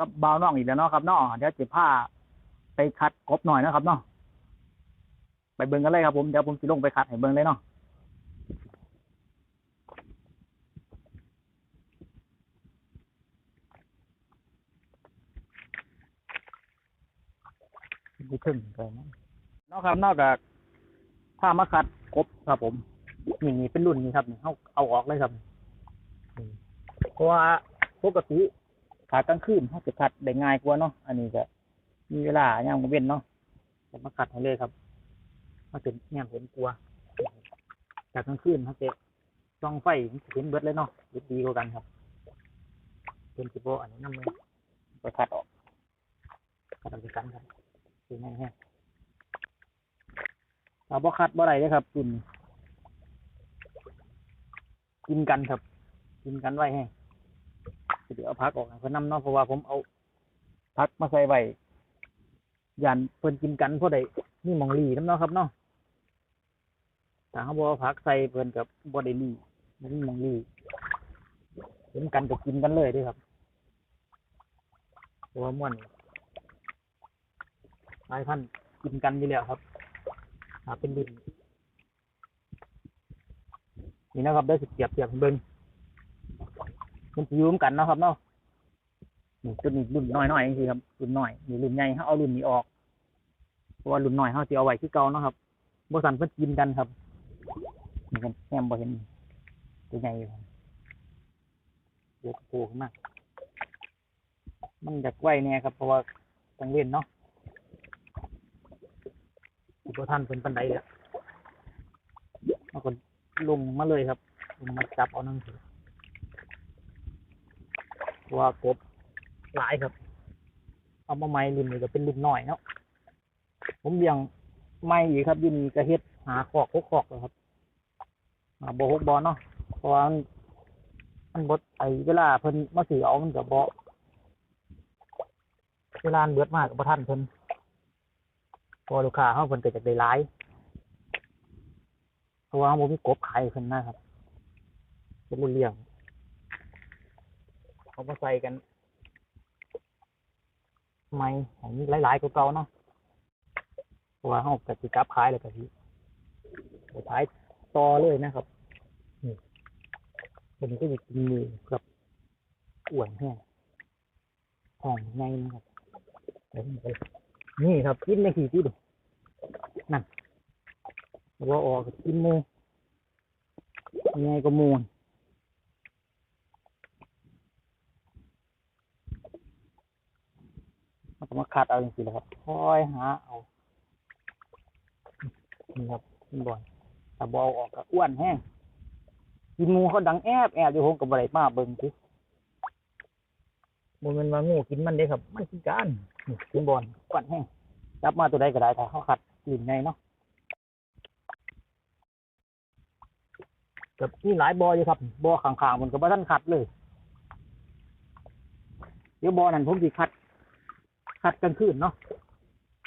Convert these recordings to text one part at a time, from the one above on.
กับบ่าวน้องอีกแล้วเนาะครับเนาะเดี๋ยวจะพาไปคัดกบหน่อยนะครับเนาะไปเบิ่งกันเลยครับผมเดี๋ยวผมสิลงไปคัดให้เบิ่งเลยเนาะไปถึงไปนะเนาะครับนอกจากถ้ามาคัดกบครับผมนี่นี่เป็นรุ่นนี้ครับนี่เอาเอาออกเลยครับนี่เพราะว่าปกติ ขากลางคืนเขาจะคัดได้ง่ายกว่าเนาะอันนี้ก็มีเวลาย่างมาเว้นเนาะจะมาคัดให้เลยครับมาถึงแง่เห็นกลัวจากกลางคืนเขาจะส่องไฟมันสิเห็นเบิดเลยเนาะเห็นดีกว่ากันครับเป็นสิบโบอันนี้น้ำมือไปคัดออกคัดออกจากกันครับเป็นไงฮะเราบ่คัดบ่ไรเลยครับกิน กินกันครับ กินกันไว้ให้ เดี๋ยวเอาพักออกให้เพิ่นนำเนาะเพราะว่าผมเอาพักมาใส่ไว้ยันเพิ่นกินกันเพราะได้นี่มองลีน้ำเนาะครับเนาะถ้าเขาบอกพักใส่เพิ่นกับบ่ได้ลีนี่มองลีเห็นกันก็กินกันเลยด้วยครับเพราะว่าม่วนหลายพันกินกันอยู่แล้วครับถ้าเป็นดินนี่นะครับได้สิเกียบเกียบเบิ้ง มันสิอยุ่มกันเนาะครับเนาะนี่ตัวนี้รุ่นน้อยๆจริงๆครับรุ่นน้อยนี่รุ่นใหญ่เขาเอารุ่นนี้ออกเพราะว่ารุ่นน้อยเขาจะเอาไว้ที่เก่าเนาะครับบสันเพิ่นกินกันครับนี่กันแง่บ่เห็นตัวใหญ่อยู่ครับเดี๋ยวโผล่ขึ้นมามันอยากไว้แน่ครับเพราะว่าต้องเล่นเนาะอุปทานเป็นปันไดแล้วเอาคนลงมาเลยครับลงมาจับเอานั่งถือ ว่ากบหลายครับ เอามาไม้ริมนี่ก็เป็นริมหน่อยเนาะผมเลี้ยงไม้อีกครับยินกระเฮ็ดหาขอกหกขอกเลยครับหาบ่หกบอลเนาะเพราะว่ามันมันบดไอเวลาเพิ่นมาสื่อเอามันกับบ่เวลานเบิดมากกับบ่ทันเพิ่นพอลูกค้าเขาเพิ่นเกิดจากได้หลายเพราะว่าผมมีกบขายขึ้นนะครับเป็นรุ่นเลี้ยง เขามาใส่กันไม่ของมีหลายๆกว่าเก่าเนาะเพราะว่าเขากติกับขายเลยกะทิไปขายต่อเลยนะครับนี่เป็นก็จะกินมือกับอ้วนแห้งหองในนะครับนี่ครับกินในขี่ที่ดูนั่นว่าออกกินหมูยังไงก็มูลมัน ก็มาคัดเอาจริงๆเลยครับค่อยหาเอานี่ครับกินบ่อยแต่บเอาออกก็อ้วนแห้งกินหมูเขาดังแอบแอบอยู่ผมกับบะไรมาเบิ่งสิบนมันว่างูกินมันเด้ครับ มันกินกันนี่กินบอลอ้วนแห้งจับมาตัวใดก็ได้ถ้าเขาขัดกินไงเนาะกับนี่หลายบออยู่ครับบอข้างๆมันก็บ่ท่านขัดเลย เดี๋ยวบอนั่นผมสิขัด ขัดกลางคืนเนาะ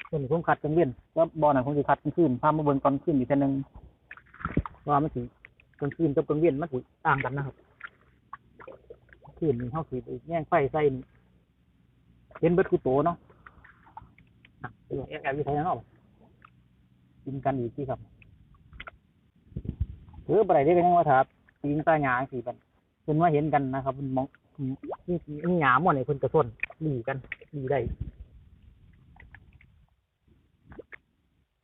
ส่วนผมขัดกลางเวียนแล้วบอลนั่นผมสิขัดกลางคืนพามาเบิ่งตอนคืนอีกทีหนึงว่ามันสิกลางคืนกับกลางเวียนมันสิต่างกันนะครับคืนนี้เฮาสิไปแย่งไฟใส่เป็นเบิดกูโตเนาะอ่เดี๋ยวแอบแอบอยู่ไทยเนาะกินกันอีกที่ครับหรืออะไรที่ก็ยังว่าถ้าปีนตาหยาสิบันเพิ่นว่าเห็นกันนะครับเพิ่นมองนี่นี่หยาหมดเลยเพิ่นกระส้นดีกันดีได้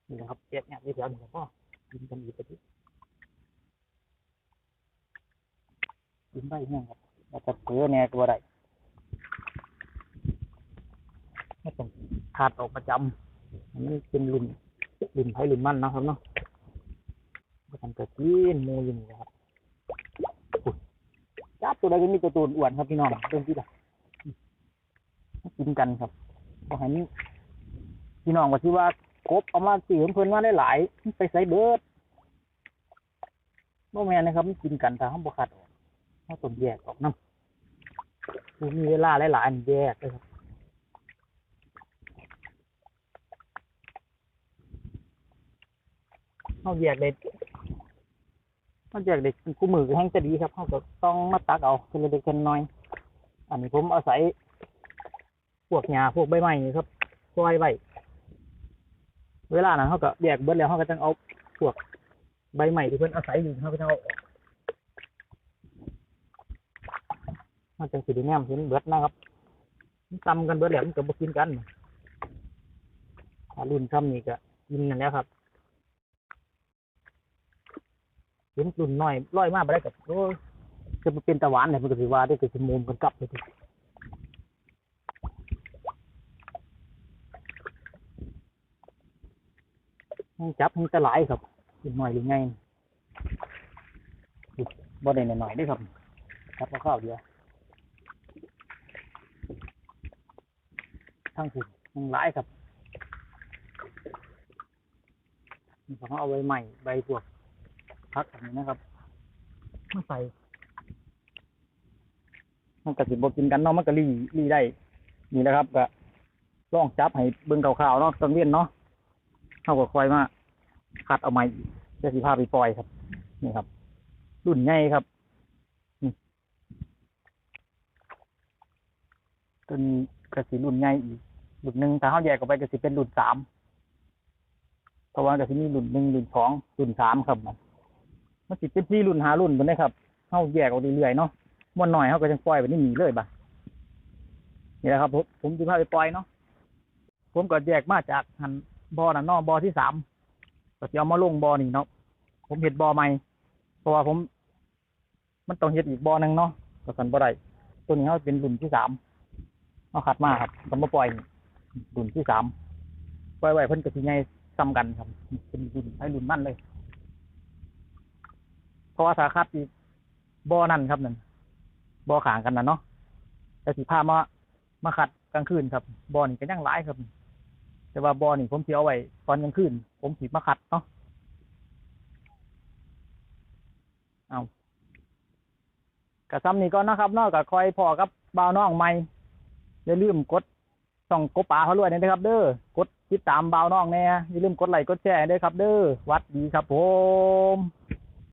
นี่นะครับแยกเนี่ยที่แถวนี้ก็กินกันอีกไปทีกินได้เนี่ยครับแล้วก็เกลือเนี่ยตัวใดไม่ต้องขาดออกประจำมันเป็นรุ่นรุ่นไผ่รุ่นมันนะครับเนาะก็ทำกระกินมูอยู่นี่นะครับยจับตัวใดก็มีตัวตูนอ้วนครับพี่น้องเรื่องที่ละกินกันครับบอกให้นี่พี่น้องว่าที่ว่า กบเอามาสีเพิ่นมาได้หลายไปใส่เบิดบ่แม่นนะครับมันกินกันถ้าเขาบ่ขัดออกเขาต้องแยกออกน้ำผู้มีเวลาหลายๆอันแยกเลยครับเขาแยกเลยมันจากเด็กคู่มือแห้งจะดีครับเขาก็ต้องมาตักเอาทีละเล็กทีละน้อย อันนี้ผมอาศัยพวกหญ้าพวกใบไม้นี่ครับซอยไว้ เวลานั้นเขาก็แยกเบิดแล้วเขาก็ต้องเอาพวกใบไม้ที่เพิ่นอาศัยอยู่เขาก็ต้องเอาออกมันจังสิได้แนมเห็นเบิดนะครับมันตำกันเบิดแล้วมันก็บ่กินกันถ้ารุ่นซ้ำนี่ก็กินนั่นแหล้วครับเห็นรุ่นน้อยร้อยมากไปได้กับโอ้ยจะมาเป็นตะหวานเนี่ยมันก็สิว่าได้ก็สิมุมกันกลับเลย ทีให้จับให้ตะหลายครับอีกหน่อยหรือไงบ่ได้หน่อยๆด้วยครับจับมาข้าวเดียวทั้งผุดทั้งหลายครับนี่เขาเอาไว้ใหม่ใบพวกพักแบบนี้นะครับมาใส่มันกระสิบกินกันเนาะมันก็รีรีได้ นี่แหละครับก็ลองจับให้เบิ่งข่าวๆเนาะตอนเวียนเนาะ เขาก็คอยมาคัดเอาไม้จะสิพาไปปล่อยครับ นี่ครับ รุ่นใหญ่ครับตัวนี้กระสีรุ่นใหญ่อีกรุ่นหนึ่งถ้าเขาแยกออกไปก็สิเป็นรุ่นสามเพราะว่ากระสีมีรุ่นหนึ่งรุ่นสองรุ่นสามครับมันมันสิเป็นที่รุ่นหารุ่นบนนี้ครับเขาแยกออกเรื่อยๆเนาะม้วนหน่อยเขาก็จะปล่อยไปนี่หนีเลยบ่ะนี่แหละครับ ผมผมจะพาไปปล่อยเนาะผมก็แยกมาจากหัน บอน่ะนอกบอที่สามก็จะเอามาลงบอนี่เนาะผมเห็ดบอใหม่เพราะว่าผม มันต้องเห็ดอีกบอหนึ่งเนาะก็สันบ่ได้ตัวนี้เขาเป็นรุ่นที่สามเอาขัดมาครับก็มาปล่อยรุ่นที่สามปล่อยไว้เพิ่นก็สิใหญ่ซ้ำกันครับ เป็นรุ่นให้รุ่นมั่นเลย เพราะว่าสาคัดอีกบอนั่นครับนั่นบอขางกันนะเนาะแต่สิพามามาขัดกลางคืนครับบอนี่ก็ยังหลายครับ แต่ว่าบอนี่ผมสิเอาไว้ตอนกลางคืนผมสิมาขัดเนาะเอากระซ้ำนี่ก็นะครับนอกจากคอยพอกับบ่าวน้องใหม่อย่าลืมกดส่องกบป่าเขาด้วยนะครับ เด้อกดติดตามบ่าวน้องแน่อย่าลืมกดไลค์กดแชร์ด้วยครับ เด้อวัดดีครับผม